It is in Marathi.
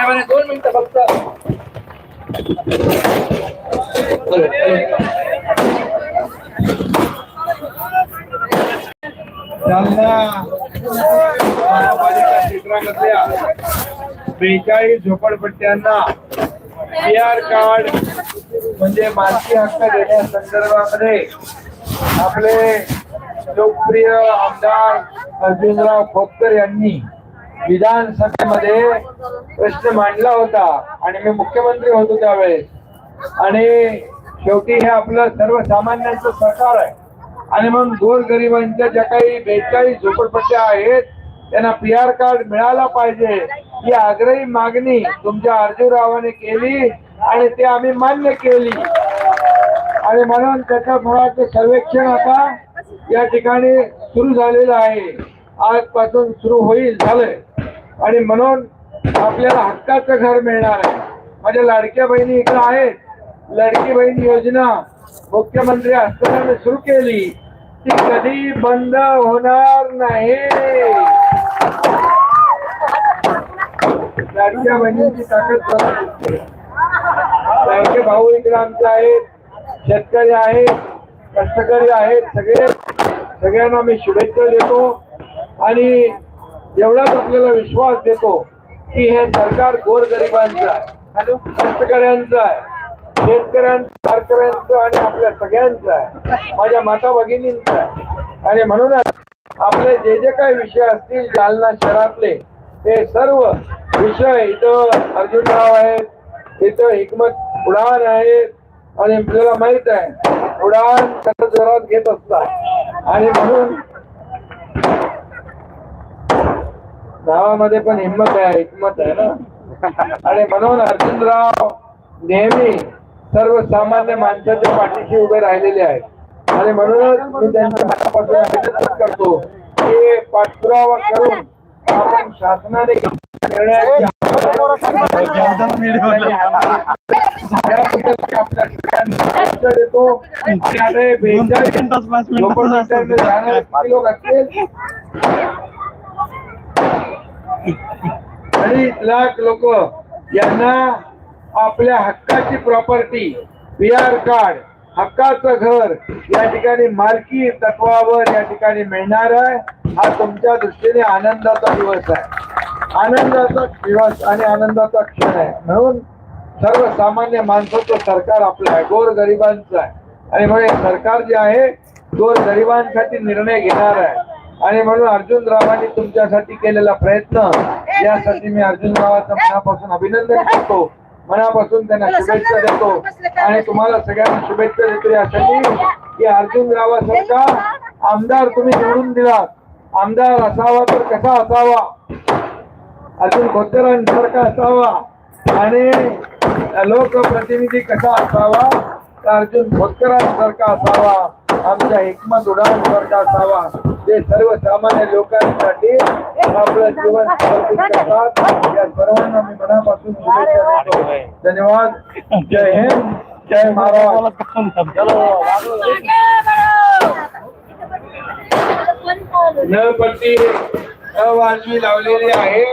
साहेबांनी दोन मिनिटं फक्त. क्षेत्रामधल्या बेचाळीस झोपडपट्ट्यांना पी आर कार्ड म्हणजे मालकी हक्क देण्या संदर्भामध्ये आपले लोकप्रिय आमदार अर्जुनराव खोपकर यांनी विधानसभेमध्ये प्रश्न मांडला होता आणि मी मुख्यमंत्री होतो त्यावेळेस. आणि शेवटी हे आपलं सर्वसामान्यांचं सरकार आहे. आणि मग गोरगरिबांच्या ज्या काही बेचाळीस झोपडपट्ट्या आहेत त्यांना पी आर कार्ड मिळाला पाहिजे. ही आग्रही मागणी तुमच्या अर्जुरावाने केली आणि ते आम्ही मान्य केली. आणि म्हणून त्याच्या मुळाचं सर्वेक्षण आता या ठिकाणी सुरू झालेलं आहे. आजपासून सुरू होईल झालंय. आणि म्हणून आपल्याला हक्काचं घर मिळणार आहे. माझ्या लाडक्या बहिणी इकडे आहेत. लाडकी बहीण योजना मुख्यमंत्री असताना सुरू केली. ती कधी बंद होणार नाही. लाडक्या बहिणींची ताकद लाडके भाऊ इकडे आमचे आहेत. शेतकरी आहेत. कष्टकरी आहेत सगळे. सगळ्यांना मी शुभेच्छा देतो. आणि एवढाच आपल्याला विश्वास देतो की हे सरकार गोरगरिबांचं आहे आणि कष्टकऱ्यांचं आहे शेतकऱ्यांचं वारकऱ्यांचं आणि आपल्या सगळ्यांचं आहे माझ्या माता भगिनींचं आहे. आणि म्हणूनच आपले जे जे काही विषय असतील जालना शहरातले ते सर्व विषय इथं अर्जुनराव आहेत इथं हिकमत उडान आहेत आणि आपल्याला माहीत आहे उडान कसं जोरात घेत असतात. आणि म्हणून गावामध्ये पण हिंमत आहे हिकमत आहे ना? आणि म्हणून अर्जुनराव नेहमी सर्वसामान्य माणसाच्या पाठीशी उभे राहिलेले आहेत. आणि म्हणूनच मी त्यांच्या मनापासून करतो की पाठपुरावा करून आपण शासनाने घेतलेल्या निर्णयाची आपल्या सगळ्यांना शुभेच्छा देतो आणि आता हे बेचाळीस झोपडपट्ट्यांमध्ये जाणारे किती लोक असतील अडीच लाख लोक यांना आपल्या हक्काची प्रॉपर्टी पी आर कार्ड हक्काचं घर या ठिकाणी मालकी तत्वावर या ठिकाणी मिळणार आहे. हा तुमच्या दृष्टीने आनंदाचा दिवस आहे. आनंदाचा दिवस आणि आनंदाचा क्षण आहे. म्हणून सर्वसामान्य माणसाचं सरकार आपलं आहे. गोर गरिबांचं आहे. आणि म्हणजे सरकार जे आहे गोर गरिबांसाठी निर्णय घेणार आहे. आणि म्हणून अर्जुन रावांनी तुमच्यासाठी केलेला प्रयत्न यासाठी मी अर्जुन रावाचं मनापासून अभिनंदन करतो. मनापासून त्यांना शुभेच्छा देतो. आणि तुम्हाला सगळ्यांना शुभेच्छा देतो यासाठी की अर्जुन रावासारखा आमदार तुम्ही निवडून दिलात. आमदार असावा तर कसा असावा? अर्जुन खोतकरांसारखा असावा? आणि लोकप्रतिनिधी कसा असावा? तर अर्जुन खोतकरांसारखा असावा. आमच्या हिकमत उडानसारखा असावा. ते सर्वसामान्य लोकांसाठी आपलं जीवन समर्पित करतात या सर्वांना मी मनापासून शुभेच्छा देतो धन्यवाद. जय हिंद जय महाराष्ट्र. नळपट्टी अवाजवी लावलेली आहे.